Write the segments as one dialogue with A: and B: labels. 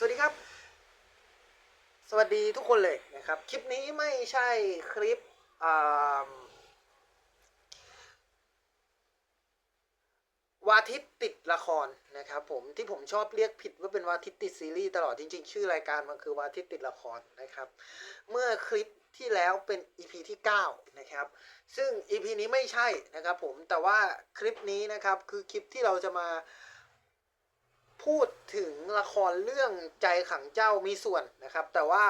A: สวัสดีครับ สวัสดีทุกคนเลยนะครับ คลิปนี้ไม่ใช่คลิปอ่าวาทิตติดละครนะครับผมที่ผมชอบเรียกผิดว่าเป็นวาทิตติดซีรีส์ตลอดจริง ๆ ชื่อรายการมันคือวาทิตติดละครนะครับ เมื่อคลิปที่แล้วเป็น EP ที่ 9 นะครับ ซึ่ง EP นี้ไม่ใช่นะครับผมแต่ว่าคลิปนี้นะครับคือคลิปที่เราจะมา พูดถึงละครเรื่องใจขังเจ้ามีส่วนนะครับ แต่ว่า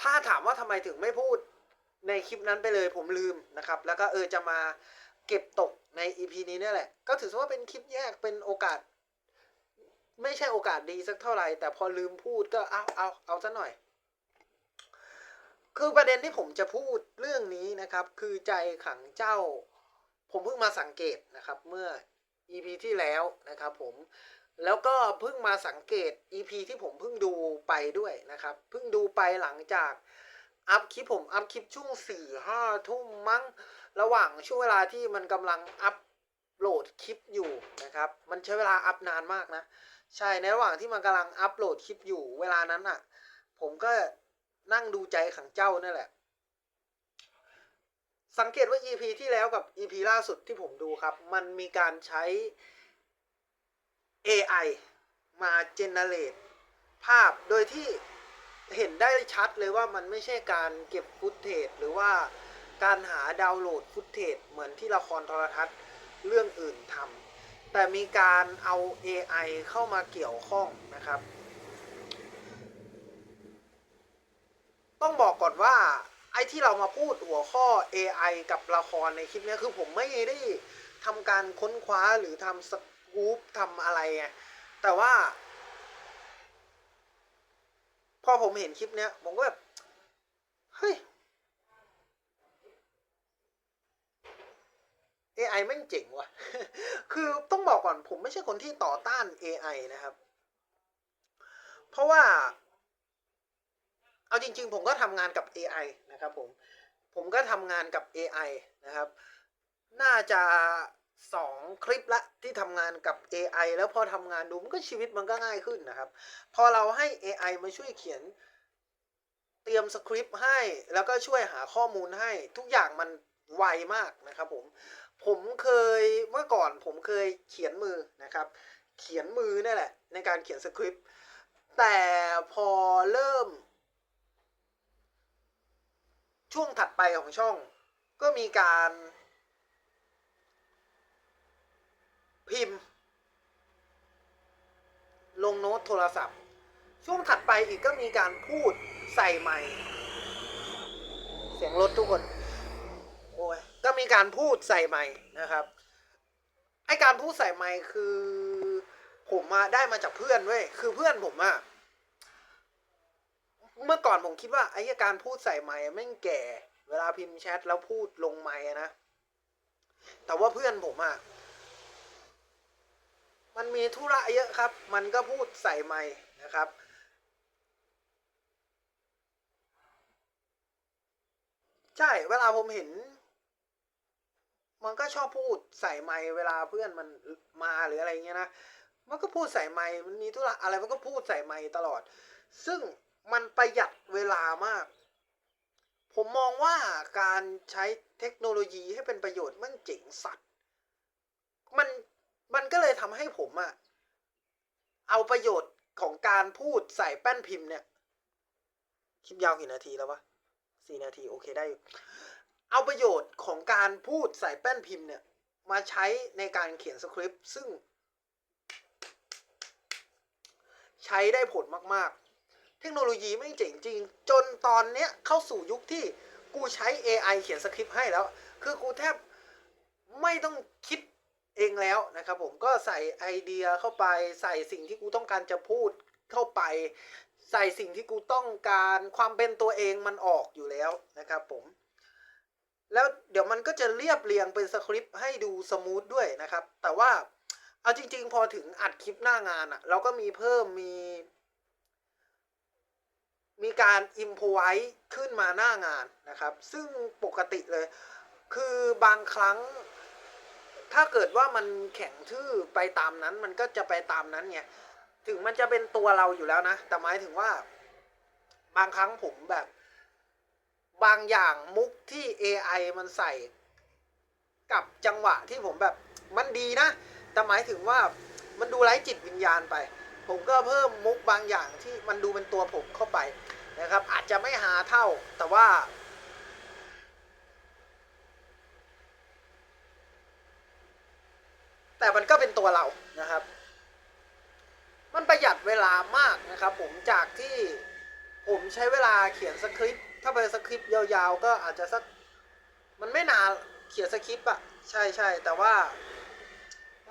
A: ถ้าถามว่าทำไมถึงไม่พูดในคลิปนั้นไปเลยผมลืมนะครับ แล้วก็เออจะมาเก็บตกใน EP นี้นี่แหละ ก็ถือว่าเป็นคลิปแยกเป็นโอกาส ไม่ใช่โอกาสดีสักเท่าไหร่ แต่พอลืมพูดก็เอาเอาเอาซะหน่อย คือประเด็นที่ผมจะพูดเรื่องนี้นะครับ คือใจขังเจ้า ผมเพิ่งมาสังเกตนะครับ เมื่อ EP ที่แล้วนะครับผมแล้วก็เพิ่งมาสังเกต EP ที่ผมเพิ่งดูไปด้วยนะครับ เพิ่งดูไปหลังจากอัพคลิปผมอัพคลิปช่วงสี่ห้าทุ่มมั้งระหว่างช่วงเวลาที่มันกำลังอัพโหลดคลิปอยู่นะครับ มันใช้เวลาอัพนานมากนะ ใช่ในระหว่างที่มันกำลังอัพโหลดคลิปอยู่ เวลานั้นอะ ผมก็นั่งดูใจขังเจ้านั่นแหละ สังเกตว่า EP ที่แล้วกับ EP ล่าสุดที่ผมดูครับ มันมีการใช้ AI มา generate ภาพโดยที่เห็นได้ชัดเลยว่ามันไม่ใช่การเก็บฟุตเทจหรือว่าการหาดาวน์โหลดฟุตเทจเหมือนที่ละครโทรทัศน์เรื่องอื่นทำแต่มีการเอา AI เข้ามาเกี่ยวข้องนะครับ ต้องบอกก่อนว่า อ้ที่เรามาพูดหัวข้อ AI กับละครในคลิปนี้คือผมไม่ได้ทำการค้นคว้าหรือทำสกู๊ปทำอะไรไงแต่ว่า พอผมเห็นคลิปเนี้ย ผมก็แบบ เฮ้ย AI แม่งเจ๋งว่ะ คือต้องบอกก่อนผมไม่ใช่คนที่ต่อต้าน AI นะครับ เพราะว่า เอาจริง ๆ ผมก็ทำงานกับ AI นะครับผม ผมก็ทำงานกับ AI นะครับ น่าจะสองคลิปละที่ทำงานกับ AI แล้วพอทำงานดูมันก็ชีวิตมันก็ง่ายขึ้นนะครับ พอเราให้ AI มาช่วยเขียน เตรียมสคริปต์ให้ แล้วก็ช่วยหาข้อมูลให้ทุกอย่างมันไวมากนะครับผมผมเคยเมื่อก่อนผมเคยเขียนมือนะครับ เขียนมือนี่แหละ ในการเขียนสคริปต์แต่พอเริ่ม ช่วงถัดไปของช่องก็มีการพิมพ์ ลงโน้ตโทรศัพท์ ช่วงถัดไปอีกก็มีการพูดใส่ไมค์เสียงรถทุกคน โอ้ย ก็มีการพูดใส่ไมค์นะครับ ไอการพูดใส่ไมค์คือ ผมมาได้มาจากเพื่อนเว้ย คือเพื่อนผมอะ เมื่อก่อนผมคิดว่าไอ้การพูดใส่ไมค์แม่งแก่ เวลาพิมพ์แชทแล้วพูดลงไมค์อะนะ แต่ว่าเพื่อนผมอะมันมีธุระเยอะครับ มันก็พูดใส่ไมค์นะครับใช่ เวลาผมเห็น มันก็ชอบพูดใส่ไมค์เวลาเพื่อนมันมาหรืออะไรเงี้ยนะ มันก็พูดใส่ไมค์มันมีธุระอะไรมันก็พูดใส่ไมค์ตลอด ซึ่ง มันประหยัดเวลามาก ผมมองว่าการใช้เทคโนโลยีให้เป็นประโยชน์มันเจ๋งสัตว์ มันมันก็เลยทำให้ผมอะเอาประโยชน์ของการพูดใส่แป้นพิมพ์เนี่ย คลิปยาวกี่นาทีแล้ววะสี่นาทีโอเคได้อยู่เอาประโยชน์ของการพูดใส่แป้นพิมพ์เนี่ย มาใช้ในการเขียนสคริปต์ซึ่ง ใช้ได้ผลมาก ๆ เทคโนโลยีไม่เจ๋งจริง จนตอนเนี้ยเข้าสู่ยุคที่กูใช้ AI เขียนสคริปต์ให้แล้ว คือกูแทบไม่ต้องคิดเองแล้วนะครับผมก็ใส่ไอเดียเข้าไปใส่สิ่งที่กูต้องการจะพูดเข้าไป ใส่สิ่งที่กูต้องการความเป็นตัวเองมันออกอยู่แล้วนะครับผม แล้วเดี๋ยวมันก็จะเรียบเรียงเป็นสคริปต์ให้ดูสมูทด้วยนะครับ แต่ว่าเอาจริง ๆ พอถึงอัดคลิปหน้างานอะ่ะเราก็มีเพิ่มมี มีการอิมพไว้ขึ้นมาหน้างานนะครับ ซึ่งปกติเลย คือบางครั้ง ถ้าเกิดว่ามันแข็งทื่อไปตามนั้น มันก็จะไปตามนั้นไงถึงมันจะเป็นตัวเราอยู่แล้วนะ แต่หมายถึงว่า บางครั้งผมแบบ บางอย่างมุกที่ AI มันใส่ กับจังหวะที่ผมแบบ มันดีนะ แต่หมายถึงว่ามันดูไร้จิตวิญญาณไป ผมก็เพิ่มมุกบางอย่างที่มันดูเป็นตัวผมเข้าไปนะครับ อาจจะไม่หาเท่าแต่ว่า แต่มันก็เป็นตัวเรานะครับ มันประหยัดเวลามากนะครับ ผมจากที่ผมใช้เวลาเขียนสคริปต์ถ้าเป็นสคริปต์ยาวๆ ก็อาจจะสักมันไม่นานเขียนสคริปต์อะใช่ใช่แต่ว่า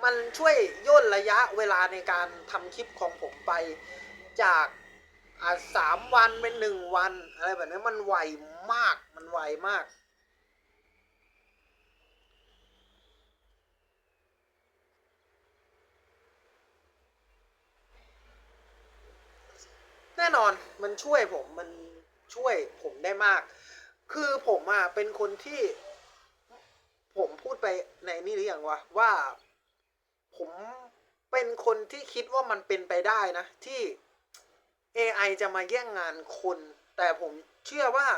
A: มันช่วยย่นระยะเวลาในการทำคลิปของผมไปจากอาสามวันเป็นหนึ่งวัน อะไรแบบนี้มันไวมากมันไวมาก แน่นอนมันช่วยผมมันช่วยผมได้มาก คือผมอะเป็นคนที่ ผมพูดไปในนี่หรือยังวะว่า ผมเป็นคนที่คิดว่ามันเป็นไปได้นะ ที่ AI จะมาแย่งงานคน แต่ผมเชื่อว่า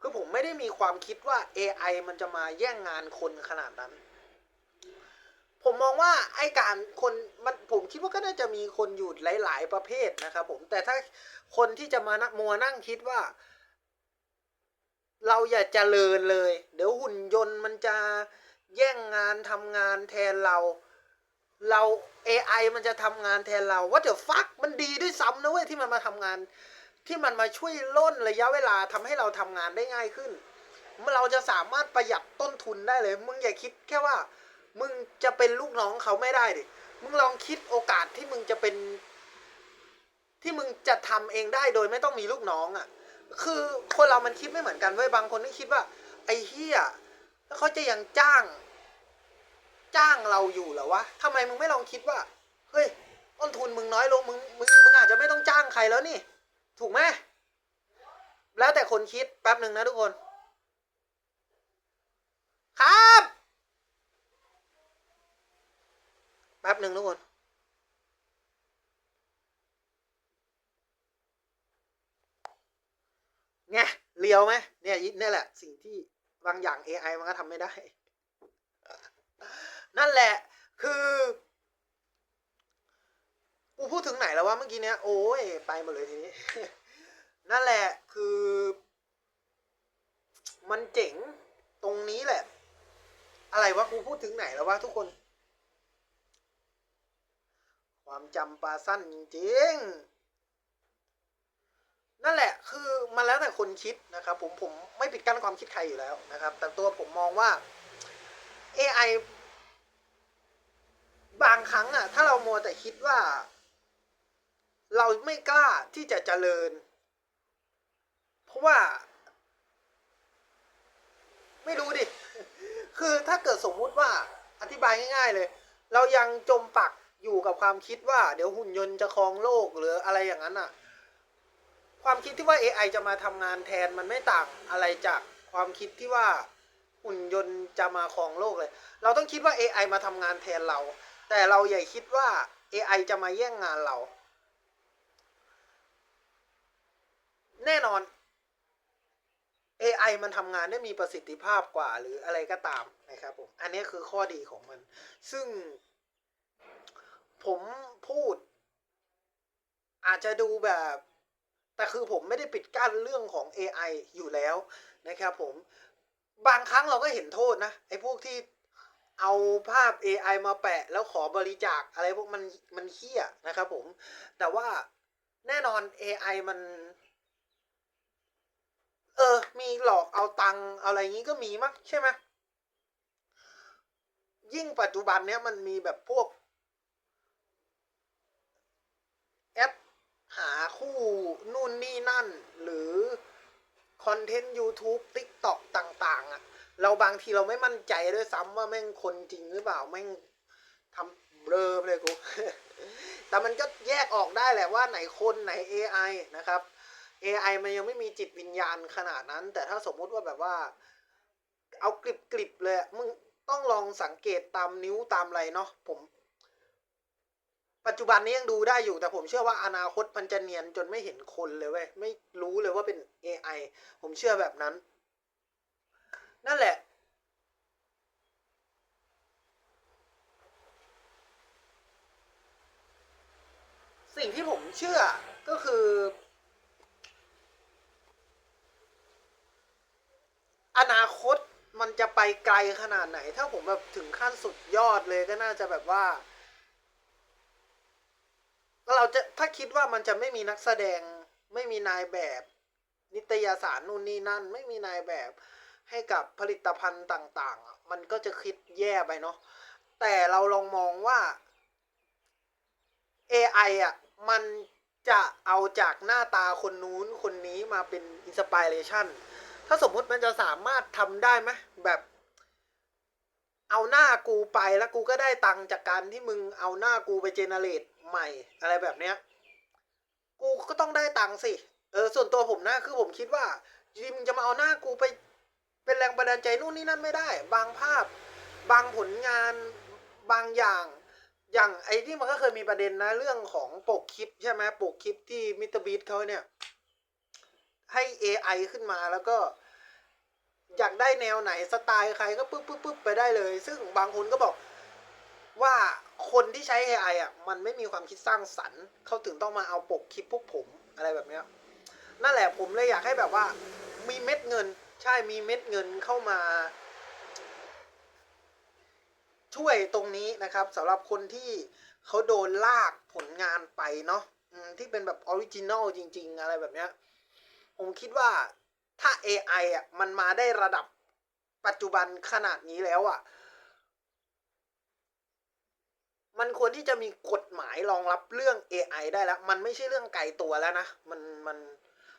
A: คือผมไม่ได้มีความคิดว่า AI มันจะมาแย่งงานคนขนาดนั้น ผมมองว่าไอการคนมันผมคิดว่าก็น่าจะมีคนอยู่หลาย ๆ ประเภทนะครับผมแต่ถ้าคนที่จะมานะมัวนั่งคิดว่า เราอย่าเจริญเลย เดี๋ยวหุ่นยนต์มันจะแย่งงานทำงานแทนเรา เรา AI มันจะทำงานแทนเราว่าเดี๋ยวฟักมันดีด้วยซ้ำนะเว้ยที่มันมาทำงาน ที่มันมาช่วยล่นระยะเวลาทำให้เราทำงานได้ง่ายขึ้นเราจะสามารถประหยัดต้นทุนได้เลย มึงอย่าคิดแค่ว่า มึงจะเป็นลูกน้องเขาไม่ได้ดิ มึงลองคิดโอกาสที่มึงจะเป็น ที่มึงจะทำเองได้โดยไม่ต้องมีลูกน้องอะ่ะ คือคนเรามันคิดไม่เหมือนกันเว้ย บางคนที่คิดว่า ไอ้เฮียแล้วเขาจะยังจ้าง จ้างเราอยู่เหรอวะทำไมมึงไม่ลองคิดว่า เฮ้ย ต้นทุนมึงน้อยลง มึง มึง มึงอาจจะไม่ต้องจ้างใครแล้วนี่ ถูกไหม แล้วแต่คนคิด แป๊บหนึ่งนะทุกคน ครับ แป๊บหนึ่งทุกคนไงเลียวไหมเนี่ยนี่แหละ สิ่งที่บางอย่าง AI มันก็ทำไม่ได้ นั่นแหละคือกูพูดถึงไหนแล้ววะเมื่อกี้เนี้ยโอ้ยไปหมดเลยทีนี้ นั่นแหละคือ มันเจ๋งตรงนี้แหละ อะไรวะกูพูดถึงไหนแล้ววะทุกคน ความจำปลาสั้นจริงๆนั่นแหละคือมันแล้วแต่คนคิดนะครับ ผมผมไม่ปิดกั้นความคิดใครอยู่แล้วนะครับ แต่ตัวผมมองว่า AI บางครั้งอะถ้าเรามัวแต่คิดว่า เราไม่กล้าที่จะเจริญ เพราะว่า ไม่รู้ดิ คือถ้าเกิดสมมุติว่าอธิบายง่ายๆเลย เรายังจมปักอยู่กับความคิดว่า เดี๋ยวหุ่นยนต์จะครองโลกหรืออะไรอย่างนั้นอะความคิดที่ว่า AI จะมาทำงานแทนมันไม่ต่างอะไรจากความคิดที่ว่าหุ่นยนต์จะมาครองโลกเลย เราต้องคิดว่า AI มาทำงานแทนเรา แต่เราอย่าคิดว่า AI จะมาแย่งงานเรา แน่นอน AI มันทำงานได้มีประสิทธิภาพกว่าหรืออะไรก็ตามนะครับผม อันนี้คือข้อดีของมัน ซึ่ง ผมพูด อาจจะดูแบบ แต่คือผมไม่ได้ปิดกั้นเรื่องของ AI อยู่แล้วนะครับผม บางครั้งเราก็เห็นโทษนะไอ้พวกที่ เอาภาพ AI มาแปะแล้วขอบริจาคอะไรพวกมันมันเฮี้ยนะครับผม แต่ว่าแน่นอน AI มัน เออ มีหลอกเอาตังอาอะไรงี้ก็มีมั้งใช่ไหมยิ่งปัจจุบันเนี้ยมันมีแบบพวก แอปหาคู่นู่นนี่นั่น หรือ คอนเทนต์ YouTube TikTok ต่าง ๆอะ เราบางทีเราไม่มั่นใจด้วยซ้ำว่าแม่งคนจริงหรือเปล่าแม่งทำเบลอไปเลยกูแต่มันก็แยกออกได้แหละว่าไหนคนไหน AI นะครับ AI มันยังไม่มีจิตวิญญาณขนาดนั้น แต่ถ้าสมมุติว่าแบบว่า เอากริบกริบๆเลยมึงต้องลองสังเกตตามนิ้วตามอะไรเนาะผมปปัจจุบันนี้ยังดูได้อยู่ แต่ผมเชื่อว่าอนาคตมันจะเนียนจนไม่เห็นคนเลยเว้ยไม่รู้เลยว่าเป็น AI ผมเชื่อแบบนั้น นั่นแหละ สิ่งที่ผมเชื่อก็คือ อนาคตมันจะไปไกลขนาดไหน ถ้าผมแบบถึงขั้นสุดยอดเลยก็น่าจะแบบว่าเราจะถ้าคิดว่ามันจะไม่มีนักแสดง ไม่มีนายแบบ นิตยสารนู่นนี่นั่น ไม่มีนายแบบ ให้กับผลิตภัณฑ์ต่างๆ มันก็จะคิดแย่ไปเนาะแต่เราลองมองว่า AI อะมันจะเอาจากหน้าตาคนนู้นคนนี้มาเป็นอินสปิเรชันถ้าสมมุติมันจะสามารถทำได้ไหมแบบเอาหน้ากูไปแล้วกูก็ได้ตังค์จากการที่มึงเอาหน้ากูไปเจเนเรตใหม่ อะไรแบบเนี้ย กูก็ต้องได้ตังค์สิ เออ ส่วนตัวผมนะคือผมคิดว่าจริงๆมึงจะมาเอาหน้ากูไป เป็นแรงบันดาลใจนู่นนี่นั่นไม่ได้ บางภาพ บางผลงานบางอย่าง อย่างไอ้ที่มันก็เคยมีประเด็นนะ เรื่องของปกคลิปใช่ไหมปกคลิปที่มิสเตอร์บีทเขาเนี่ย ให้ AI ขึ้นมาแล้วก็ อยากได้แนวไหนสไตล์ใครก็ปึ๊บปึ๊บปึ๊บไปได้เลย ซึ่งบางคนก็บอกว่าคนที่ใช้ AI อะ มันไม่มีความคิดสร้างสรรค์ เขาถึงต้องมาเอาปกคลิปพวกผมอะไรแบบเนี้ยนั่นแหละผมเลยอยากให้แบบว่า มีเม็ดเงิน ใช่มีเม็ดเงินเข้ามา ช่วยตรงนี้นะครับสำหรับคนที่เขาโดนลากผลงานไปเนาะที่เป็นแบบออริจินอลจริง ๆ อะไรแบบเนี้ย ผมคิดว่าถ้า AI อะมันมาได้ระดับปัจจุบันขนาดนี้แล้วอะ มันควรที่จะมีกฎหมายรองรับเรื่อง AI ได้แล้ว มันไม่ใช่เรื่องไกลตัวแล้วนะ มันมัน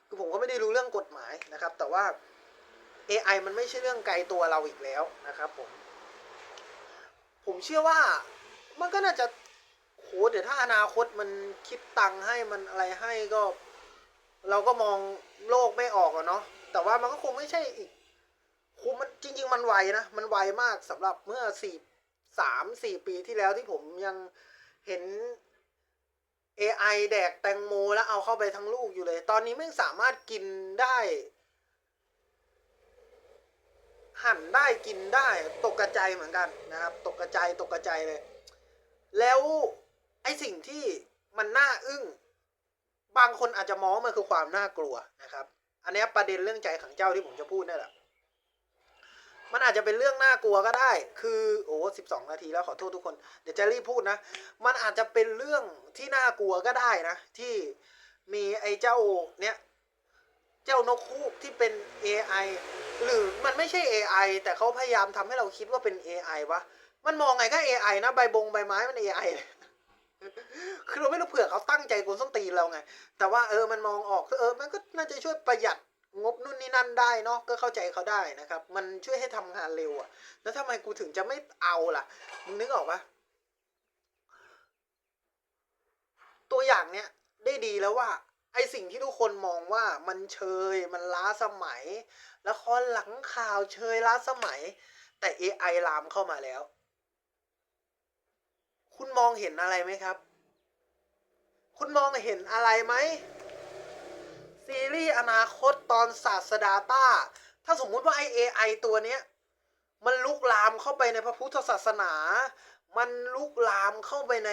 A: คือผมก็ไม่ได้รู้เรื่องกฎหมายนะครับ แต่ว่า AI มันไม่ใช่เรื่องไกลตัวเราอีกแล้วนะครับผม ผมเชื่อว่ามันก็น่าจะโหเดี๋ยวถ้าอนาคตมันคิดตังค์ให้มันอะไรให้ก็ เราก็มองโลกไม่ออกอะเนาะแต่ว่ามันก็คงไม่ใช่อีกคุมันจริง ๆ มันไวนะ มันไวมากสำหรับเมื่อสี่สามสี่ปีที่แล้วที่ผมยังเห็น AI แดกแตงโมแล้วเอาเข้าไปทั้งลูกอยู่เลย ตอนนี้ไม่สามารถกินได้ หั่นได้กินได้ตกกระจายเหมือนกันนะครับ ตกกระจายตกกระจายเลย แล้วไอสิ่งที่มันน่าอึ้ง บางคนอาจจะมองมันคือความน่ากลัวนะครับ อันนี้ประเด็นเรื่องใจขังเจ้าที่ผมจะพูดนี่แหละมันอาจจะเป็นเรื่องน่ากลัวก็ได้ คือโอ้สิบสองนาทีแล้วขอโทษทุกคน เดี๋ยวจะรีบพูดนะ มันอาจจะเป็นเรื่องที่น่ากลัวก็ได้นะ ที่มีไอ้เจ้าเนี้ย เจ้านกคูกที่เป็น AI หรือมันไม่ใช่ AI แต่เขาพยายามทำให้เราคิดว่าเป็น AI วะ มันมองไงก็ AI นะ ใบบงใบไม้มัน AI เลยคือเราไม่รู้เผื่อเขาตั้งใจกวนส้นตีนเราไง แต่ว่าเออมันมองออกเออ มันก็น่าจะช่วยประหยัดงบนู่นนี่นั่นได้เนาะก็เข้าใจเขาได้นะครับ มันช่วยให้ทำงานเร็วอะแล้วทำไมกูถึงจะไม่เอาล่ะมึงนึกออกปะตัวอย่างเนี้ยได้ดีแล้วว่า ไอสิ่งที่ทุกคนมองว่ามันเชย มันล้าสมัย ละครหลังข่าวเชยล้าสมัย แต่ AI ลามเข้ามาแล้ว คุณมองเห็นอะไรไหมครับ คุณมองเห็นอะไรไหม ซีรีส์อนาคตตอนศาสดาต้า ถ้าสมมุติว่าไอ AI ตัวเนี้ย มันลุกลามเข้าไปในพระพุทธศาสนา มันลุกลามเข้าไปใน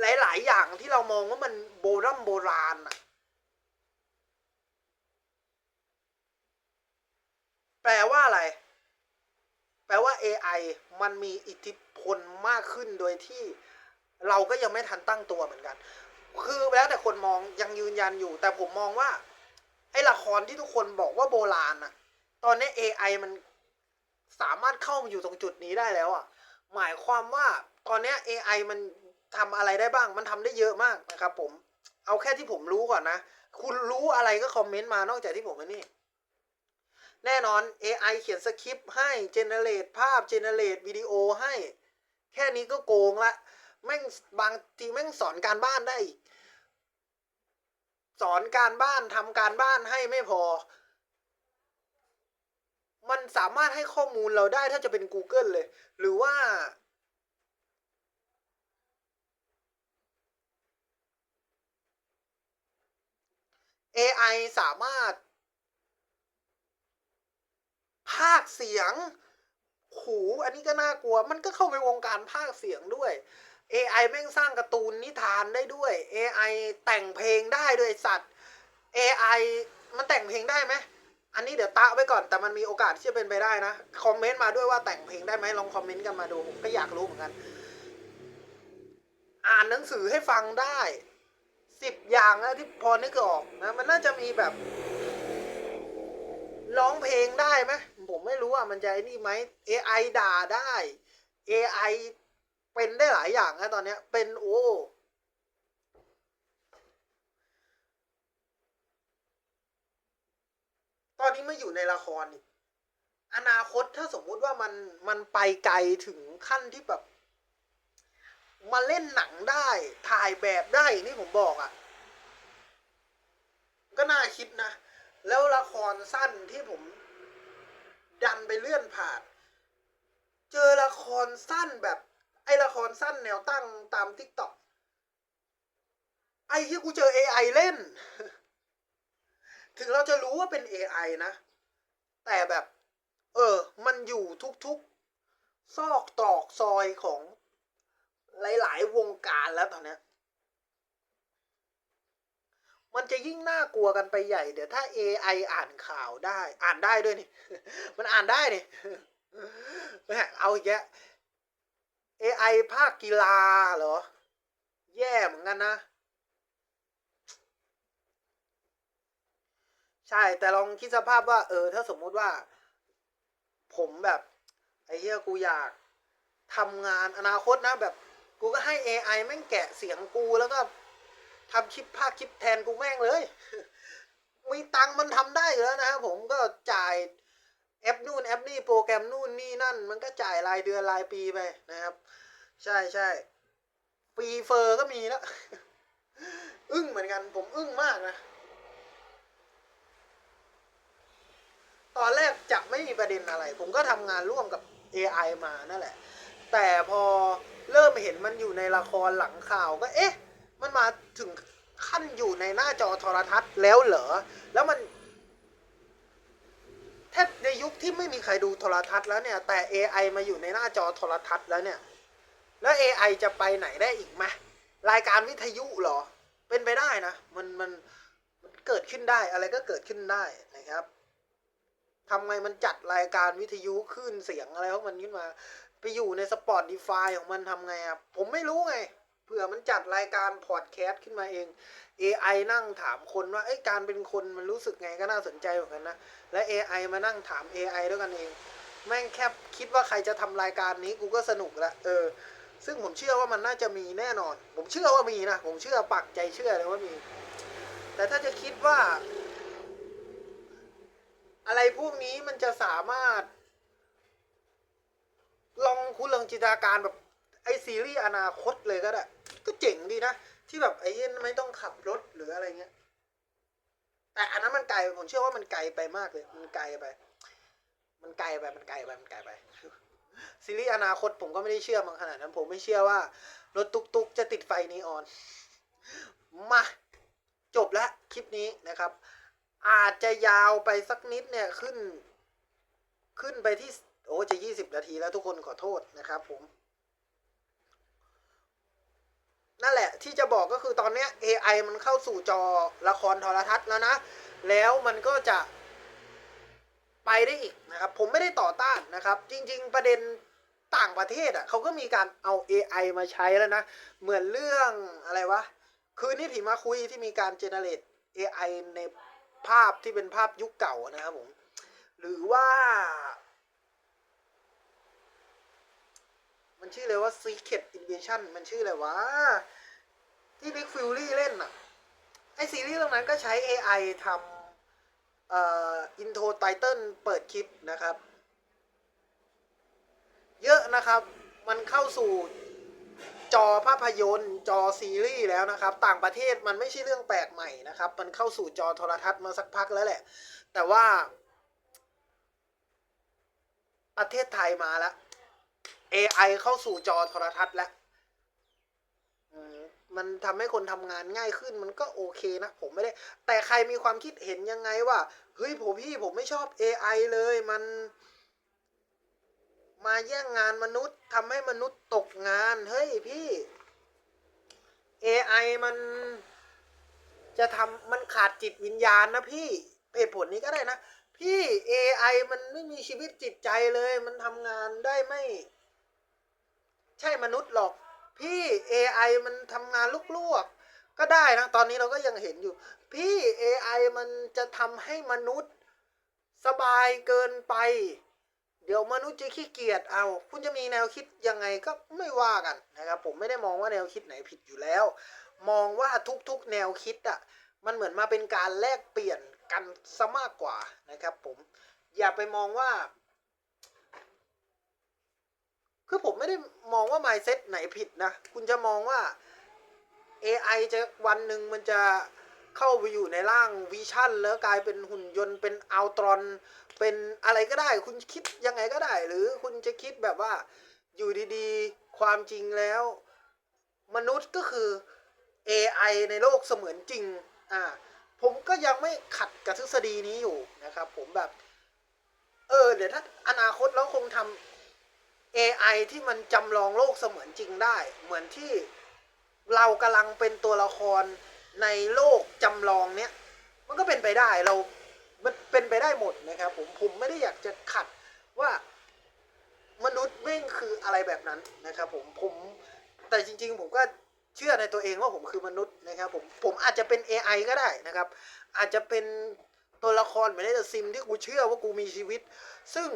A: หลาย ๆ อย่างที่เรามองว่ามันโบรโบราณอะแปลว่าอะไร แปลว่า AI มันมีอิทธิพลมากขึ้นโดยที่เราก็ยังไม่ทันตั้งตัวเหมือนกัน คือแล้วแต่คนมองยังยืนยันอยู่ แต่ผมมองว่า ไอ้ละครที่ทุกคนบอกว่าโบราณอะตอนนี้ AI มันสามารถเข้ามาอยู่ตรงจุดนี้ได้แล้วอะหมายความว่าตอนนี้ AI มัน ทำอะไรได้บ้าง มันทำได้เยอะมากนะครับผม เอาแค่ที่ผมรู้ก่อนนะ คุณรู้อะไรก็คอมเมนต์มานอกจากที่ผมนนี่ แน่นอน AI เขียนสคริปต์ให้ เจเนเรตภาพ เจเนเรตวิดีโอให้ แค่นี้ก็โกงละ แม่งบางทีแม่งสอนการบ้านได้อีก สอนการบ้านทำการบ้านให้ไม่พอ มันสามารถให้ข้อมูลเราได้ถ้าจะเป็น Google เลย หรือว่า AI สามารถ ภาคเสียงหูอันนี้ก็น่ากลัว มันก็เข้าไปวงการภาคเสียงด้วย AI แม่งสร้างการ์ตูนนิทานได้ด้วย AI แต่งเพลงได้ด้วยสัตว์ AI มันแต่งเพลงได้ไหม อันนี้เดี๋ยวตะไว้ก่อน แต่มันมีโอกาสที่จะเป็นไปได้นะ คอมเมนต์มาด้วยว่าแต่งเพลงได้ไหมลองคอมเมนต์กันมาดู ผมก็อยากรู้เหมือนกัน อ่านหนังสือให้ฟังได้ สิบอย่างนะที่พอนึกออกนะ มันน่าจะมีแบบ ร้องเพลงได้ไหมผมไม่รู้อะมันจะไอ้นี่ไหม AI ด่าได้ AI เป็นได้หลายอย่างนะตอนเนี้ยเป็นโอ้ตอนนี้มาอยู่ในละครอนาคตถ้าสมมุติว่ามันมันไปไกลถึงขั้นที่แบบ มาเล่นหนังได้ ถ่ายแบบได้อย่างที่ผมบอกอะ่ะ ก็น่าคิดนะ แล้วละครสั้นที่ผม ดันไปเลื่อนผ่าน เจอละครสั้นแบบ ไอละครสั้นแนวตั้งตามทิกตอกไอ้ที่กูเจอ AI เล่น ถึงเราจะรู้ว่าเป็น AI นะ แต่แบบ เออ มันอยู่ทุกๆ ซอกตรอกซอยของ หลาย ๆ วงการแล้วตอนนี้มันจะยิ่งน่ากลัวกันไปใหญ่เดี๋ยวถ้า AI อ่านข่าวได้ อ่านได้ด้วยนี่ มันอ่านได้นี่เอาอีกแยะ AI ภาคกีฬาเหรอ แย่เหมือนกันนะ ใช่แต่ลองคิดสภาพว่า เออ ถ้าสมมุติว่า ผมแบบ ไอ้เหี้ยกูอยากทำงานอนาคตนะแบบ กูก็ให้ AI แม่งแกะเสียงกูแล้วก็ทำคลิปภาคคลิปแทนกูแม่งเลย มีตังค์มันทำได้อยู่แล้วนะครับผมก็จ่ายแอปนู่นแอปนี่โปรแกรมนู่นนี่นั่น มันก็จ่ายรายเดือนรายปีไปนะครับ ใช่ใช่ฟรีเฟอร์ก็มีแล้ว อึ้งเหมือนกัน ผมอึ้งมากนะ ตอนแรกจะไม่มีประเด็นอะไร ผมก็ทำงานร่วมกับ AI มานั่นแหละ แต่พอเริ่มเห็นมันอยู่ในละครหลังข่าวก็เอ๊ะ มันมาถึงขั้นอยู่ในหน้าจอโทรทัศน์แล้วเหรอ แล้วมันแทบในยุคที่ไม่มีใครดูโทรทัศน์แล้วเนี่ย แต่ AI มาอยู่ในหน้าจอโทรทัศน์แล้วเนี่ย แล้ว AI จะไปไหนได้อีกไหมรายการวิทยุเหรอ เป็นไปได้นะ มันมันมันเกิดขึ้นได้อะไรก็เกิดขึ้นได้นะครับทำไงมันจัดรายการวิทยุคลื่นเสียงอะไรของมันขึ้นมา ไปอยู่ในสปอร์ตดีฟาของมันทำไงอะผมไม่รู้ไงเผื่อมันจัดรายการพอดแคสต์ขึ้นมาเอง AI นั่งถามคนว่าเอ้การเป็นคนมันรู้สึกไงก็น่าสนใจเหมือนกันนะ และ AI มานั่งถาม AI ด้วยกันเอง แม่งแค่คิดว่าใครจะทำรายการนี้กูก็สนุกละเออ ซึ่งผมเชื่อว่ามันน่าจะมีแน่นอน ผมเชื่อว่ามีนะ ผมเชื่อปักใจเชื่อเลยว่ามี แต่ถ้าจะคิดว่า อะไรพวกนี้มันจะสามารถ ลองคุณลองจินตนาการแบบไอซีรีส์อนาคตเลยก็ได้ก็เจ๋งดีนะ ที่แบบไอ้เหี้ยไม่ต้องขับรถหรืออะไรเงี้ย แต่อันนั้นมันไกลผมเชื่อว่ามันไกลไปมากเลย มันไกลไป มันไกลไปมันไกลไปมันไกลไปซีรีส์อนาคตผมก็ไม่ได้เชื่อมันขนาดนั้น ผมไม่เชื่อว่ารถตุกตุกๆจะติดไฟนีออน มาจบแล้วคลิปนี้นะครับ อาจจะยาวไปสักนิดเนี่ยขึ้น ขึ้นไปที่ โอ้จะยี่สิบนาทีแล้วทุกคนขอโทษนะครับผม นั่นแหละที่จะบอกก็คือตอนนี้ AI มันเข้าสู่จอละครโทรทัศน์แล้วนะ แล้วมันก็จะไปได้อีกนะครับ ผมไม่ได้ต่อต้านนะครับ จริง ๆ ประเด็นต่างประเทศอะเขาก็มีการเอา AI มาใช้แล้วนะ เหมือนเรื่องอะไรวะ คืนนี้ผีมาคุยที่มีการเจเนเรต AI ในภาพที่เป็นภาพยุคเก่านะครับผม หรือว่า มันชื่ออะไรว่า Secret Invasion มันชื่ออะไรวะ ที่ Nick Fury เล่นอะไอซีรีส์เรื่องนั้นก็ใช้ AI ทำเอ่ออินโทรไตเติลเปิดคลิปนะครับ เยอะนะครับ มันเข้าสู่จอภาพยนตร์ จอซีรีส์แล้วนะครับ ต่างประเทศมันไม่ใช่เรื่องแปลกใหม่นะครับ มันเข้าสู่จอโทรทัศน์มาสักพักแล้วแหละ แต่ว่า ประเทศไทยมาแล้ว AI เข้าสู่จอโทรทัศน์แล้วมมันทำให้คนทำงานง่ายขึ้นมันก็โอเคนะ ผมไม่ได้ แต่ใครมีความคิดเห็นยังไงว่า เฮ้ยผมพี่ผมไม่ชอบ AI เลยมัน มาแย่งงานมนุษย์ทำให้มนุษย์ตกงาน เฮ้ยพี่ AI มัน จะทำมันขาดจิตวิญญาณนะพี่เหตุผลนี้ก็ได้นะ พี่ AI มันไม่มีชีวิตจิตใจเลย มันทำงานได้ไม่ ใช่มนุษย์หรอกพี่ AI มันทำงานลวกๆก็ได้นะ ตอนนี้เราก็ยังเห็นอยู่ พี่ AI มันจะทำให้มนุษย์สบายเกินไป เดี๋ยวมนุษย์จะขี้เกียจเอา คุณจะมีแนวคิดยังไงก็ไม่ว่ากันนะครับ ผมไม่ได้มองว่าแนวคิดไหนผิดอยู่แล้ว มองว่าทุกๆแนวคิดอะ่ะมันเหมือนมาเป็นการแลกเปลี่ยนกันซะมากกว่านะครับ ผมอย่าไปมองว่า คือผม ไม่ได้มองว่า mindset ไหนผิดนะ คุณจะมองว่า AI จะวันหนึ่งมันจะเข้าไปอยู่ในร่างวิชั่นแล้วกลายเป็นหุ่นยนต์เป็นอัลตรอน เป็นอะไรก็ได้ คุณคิดยังไงก็ได้ หรือคุณจะคิดแบบว่าอยู่ดีๆ ความจริงแล้ว มนุษย์ก็คือ AI ในโลกเสมือนจริง อ่า ผมก็ยังไม่ขัดกับทฤษฎีนี้อยู่นะครับ ผมแบบ เออ เดี๋ยวถ้าอนาคตเราคงทำ AI ที่มันจำลองโลกเสมือนจริงได้ เหมือนที่เรากำลังเป็นตัวละครในโลกจำลองเนี้ยมันก็เป็นไปได้เรา มันเป็นไปได้หมดนะครับผมผมไม่ได้อยากจะขัดว่ามนุษย์แม่งคืออะไรแบบนั้นนะครับผมผมแต่จริง ๆ ผมก็เชื่อในตัวเองว่าผมคือมนุษย์นะครับผมผมอาจจะเป็น AI ก็ได้นะครับ อาจจะเป็นตัวละครเหมือนในเดอะซิมที่กูเชื่อว่ากูมีชีวิต ซึ่ง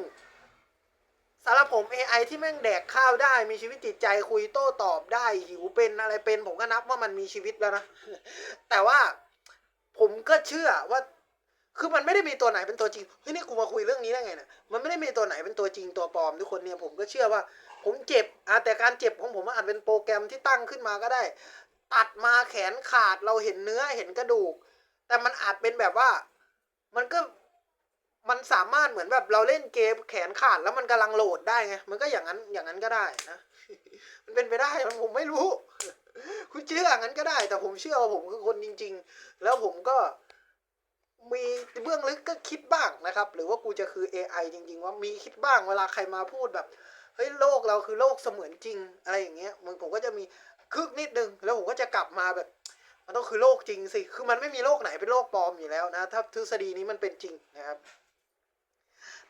A: สำหรับผม AI ที่แม่งแดกข้าวได้ มีชีวิตจิตใจคุยโต้ตอบได้ หิวเป็นอะไรเป็น ผมก็นับว่ามันมีชีวิตแล้วนะ แต่ว่าผมก็เชื่อว่า คือมันไม่ได้มีตัวไหนเป็นตัวจริง เฮ้ยนี่กูมาคุยเรื่องนี้ได้ไงเนี่ย มันไม่ได้มีตัวไหนเป็นตัวจริงตัวปลอมทุกคนเนี่ยผมก็เชื่อว่า ผมเจ็บอะแต่การเจ็บของผมอาจเป็นโปรแกรมที่ตั้งขึ้นมาก็ได้ ตัดมาแขนขาดเราเห็นเนื้อเห็นกระดูก แต่มันอาจเป็นแบบว่า มันก็ มันสามารถเหมือนแบบเราเล่นเกมแขนขาดแล้วมันกำลังโหลดได้ไง มันก็อย่างนั้นอย่างนั้นก็ได้นะ มันเป็นไปได้มันผมไม่รู้ คุณเชื่ออย่างนั้นก็ได้ แต่ผมเชื่อว่าผมคือคนจริง ๆ แล้วผมก็มีเบื้องลึกก็คิดบ้างนะครับ หรือว่ากูจะคือ AI จริง ๆ ว่ามีคิดบ้างเวลาใครมาพูดแบบเฮ้ยโลกเราคือโลกเสมือนจริงอะไรอย่างเงี้ยมึงผมก็จะมีคึกนิดนึงแล้วผมก็จะกลับมาแบบ มันต้องคือโลกจริงสิ คือมันไม่มีโลกไหนเป็นโลกปลอมอยู่แล้วนะ ถ้าทฤษฎีนี้มันเป็นจริงนะครับ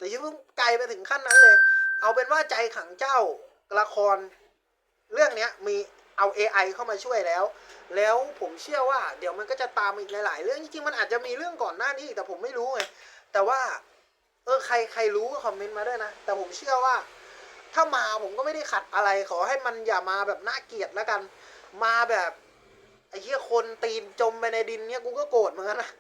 A: แต่ยิ่งเพิ่งไกลไปถึงขั้นนั้นเลย เอาเป็นว่าใจขังเจ้าละคร เรื่องเนี้ยมีเอา AI เข้ามาช่วยแล้ว แล้วผมเชื่อว่าเดี๋ยวมันก็จะตามอีกหลาย ๆ เรื่องจริงๆมันอาจจะมีเรื่องก่อนหน้านี้อีกแต่ผมไม่รู้ไงแต่ว่า เออใครใครรู้ก็คอมเมนต์มาด้วยนะ แต่ผมเชื่อว่า ถ้ามาผมก็ไม่ได้ขัดอะไรขอให้มันอย่ามาแบบน่าเกลียดแล้วกัน มาแบบไอ้เหี้ยคนตีนจมไปในดินเนี่ยกูก็โกรธเหมือนกันนะ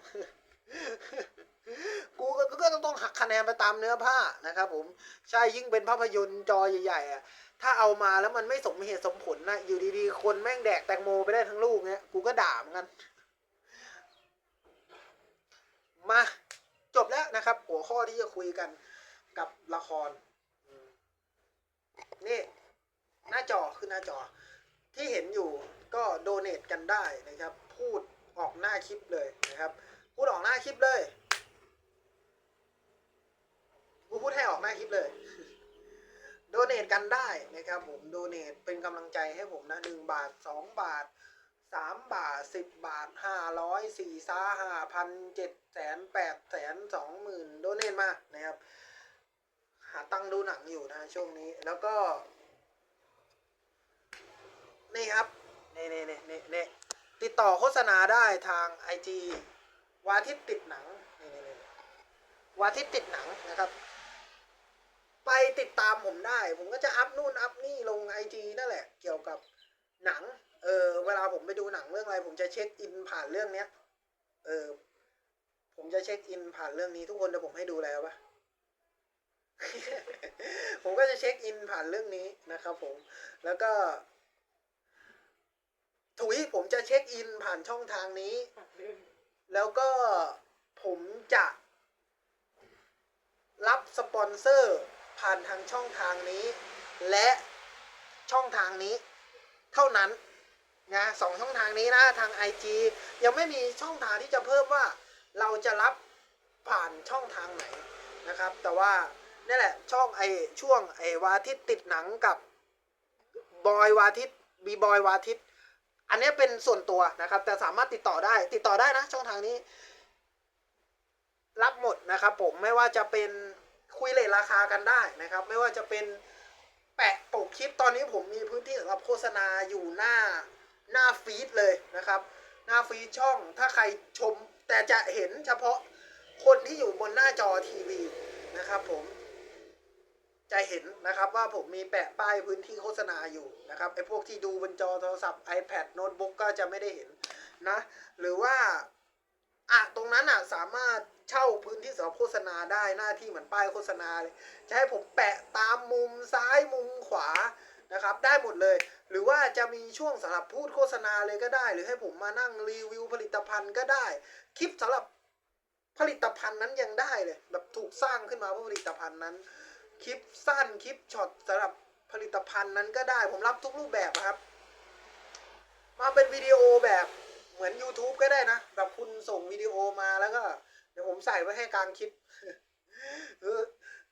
A: กูก็ต้องหักคะแนนไปตามเนื้อผ้านะครับ ผมใช่ยิ่งเป็นภาพยนตร์จอใหญ่ๆอะถ้าเอามาแล้วมันไม่สมเหตุสมผลนะอยู่ดีๆ คนแม่งแดกแตงโมไปได้ทั้งลูกเนี้ยกูก็ด่าเหมือนกันมาจบแล้วนะครับ หัวข้อที่จะคุยกันกับละคร นี่ หน้าจอคือหน้าจอ ที่เห็นอยู่ก็โดเน a กันได้นะครับ พูดออกหน้าคลิปเลยนะครับ พูดออกหน้าคลิปเลย กูพูดให้ออกหน้าคลิปเลยโดเน a กันได้นะครับผมโดเน a เป็นกำลังใจให้ผมนะหนึ่งบาทสองบาทสามบาทสิบบาทห้าร้อยสี่ซาห้าพันเจ็ดแสนแปดแสนสองหมื่นโดเน a มานะครับ หาตังค์ดูหนังอยู่นะช่วงนี้แล้วก็ นี่ครับนี่นี่นี่นี่นี่ติดต่อโฆษณาได้ทางไอจีวาทิตติดหนังนี่นี่นี่วาทิตติดหนังนะครับ ไปติดตามผมได้ ผมก็จะอัพนู่นอัพนี่ลงไอจีนั่นแหละ เกี่ยวกับหนัง เออ เวลาผมไปดูหนังเรื่องอะไร ผมจะเช็คอินผ่านเรื่องเนี้ย เออ ผมจะเช็คอินผ่านเรื่องนี้ทุกคนเดี๋ยวผมให้ดูแล้วปะผมก็จะเช็คอินผ่านเรื่องนี้นะครับผม แล้วก็ ถุยผมจะเช็คอินผ่านช่องทางนี้ แล้วก็ผมจะรับสปอนเซอร์ ผ่านทางช่องทางนี้ และช่องทางนี้ เท่านั้นนะสองช่องทางนี้นะทาง IG ยังไม่มีช่องทางที่จะเพิ่มว่าเราจะรับผ่านช่องทางไหนนะครับ แต่ว่านี่แหละช่องไอช่วงไอวาทิตติดหนังกับบอยวาทิตบีบอยวาทิตอันนี้เป็นส่วนตัวนะครับ แต่สามารถติดต่อได้ ติดต่อได้นะช่องทางนี้ รับหมดนะครับผมไม่ว่าจะเป็น คุยเลทราคากันได้นะครับ ไม่ว่าจะเป็นแปะปกคลิปตอนนี้ผมมีพื้นที่สำหรับโฆษณาอยู่หน้าหน้าฟีดเลยนะครับ หน้าฟีดช่องถ้าใครชมแต่จะเห็นเฉพาะคนที่อยู่บนหน้าจอทีวีนะครับผมจะเห็นนะครับว่าผมมีแปะป้ายพื้นที่โฆษณาอยู่นะครับไอ้พวกที่ดูบนจอโทรศัพท์ iPad โน้ตบุ๊กก็จะไม่ได้เห็นนะ หรือว่าอะตรงนั้นอะสามารถ เช่าพื้นที่สำหรับโฆษณาได้หน้าที่เหมือนป้ายโฆษณาเลยจะให้ผมแปะตามมุมซ้ายมุมขวานะครับได้หมดเลย หรือว่าจะมีช่วงสำหรับพูดโฆษณาเลยก็ได้ หรือให้ผมมานั่งรีวิวผลิตภัณฑ์ก็ได้ คลิปสำหรับผลิตภัณฑ์นั้นยังได้เลย แบบถูกสร้างขึ้นมาเพื่อผลิตภัณฑ์นั้น คลิปสั้นคลิปช็อตสำหรับผลิตภัณฑ์นั้นก็ได้ ผมรับทุกรูปแบบนะครับ มาเป็นวิดีโอแบบเหมือน YouTube ก็ได้นะแบบคุณส่งวิดีโอมาแล้วก็ เดี๋ยวผมใส่ไว้ให้กลางคลิปเออ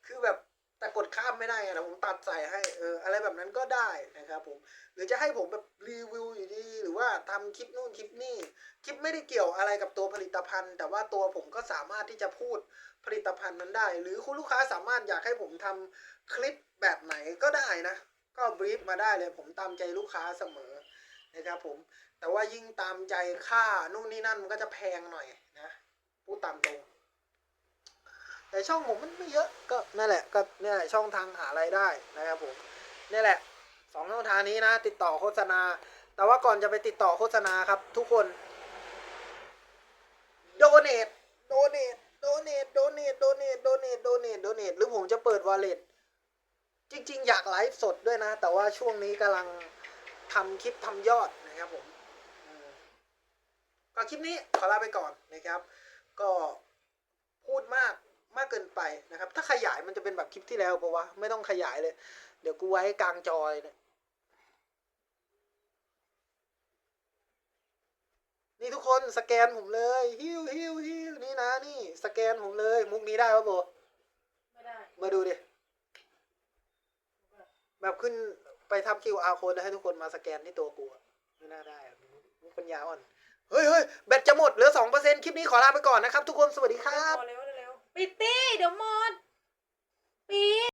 A: คือแบบแต่กดข้ามไม่ได้ไงแต่ผมตัดใส่ให้เอออะไรแบบนั้นก็ได้นะครับผมหรือจะให้ผมแบบรีวิวอยู่ดีหรือว่าทำคลิปนู่นคลิปนี่คลิปไม่ได้เกี่ยวอะไรกับตัวผลิตภัณฑ์ แต่ว่าตัวผมก็สามารถที่จะพูดผลิตภัณฑ์นั้นได้ หรือคุณลูกค้าสามารถอยากให้ผมทำคลิปแบบไหนก็ได้นะ ก็บรีฟมาได้เลยผมตามใจลูกค้าเสมอนะครับผมแต่ว่ายิ่งตามใจค่านู่นนี่นั่นมันก็จะแพงหน่อย พูดตามตรง แต่ช่องผมมันไม่เยอะก็นั่นแหละก็เนี่ยแหละช่องทางหารายได้นะครับผมนี่แหละสองช่องทางนี้นะ ติดต่อโฆษณา แต่ว่าก่อนจะไปติดต่อโฆษณาครับ ทุกคนโดเน a โดเน a โดเน a โดเน a โดเน a โดเน a โดเน a โดเน a หรือผมจะเปิดวอลเล็ตจริง ๆ อยากไลฟ์สดด้วยนะ แต่ว่าช่วงนี้กำลังทำคลิปทำยอดนะครับผมอืมก็คลิปนี้ขอลาไปก่อนนะครับ ก็พูดมากมากเกินไปนะครับ ถ้าขยายมันจะเป็นแบบคลิปที่แล้วปะวะไม่ต้องขยายเลย เดี๋ยวกูไว้กลางจอเลยเนี่ยนี่ทุกคนสแกนผมเลยฮิวฮิวฮิวนี่นะนี่ สแกนผมเลย มุกนี้ได้ปะโบ
B: ไม่ได้
A: มาดูดิแบบขึ้นไปทำ QR code แล้วให้ทุกคนมาสแกนที่ตัวกูอะไม่น่าได้อะมุกปัญญาอ่อน เฮ้ยเฮ้ยแบตจะหมดเหลือสองเปอร์เซ็นต์คลิปนี้ขอลาไปก่อนนะครับ ทุกคนสวัสดีครับ
B: เร็วเร็วเร็วปิดตี้เดี๋ยวหมดปิด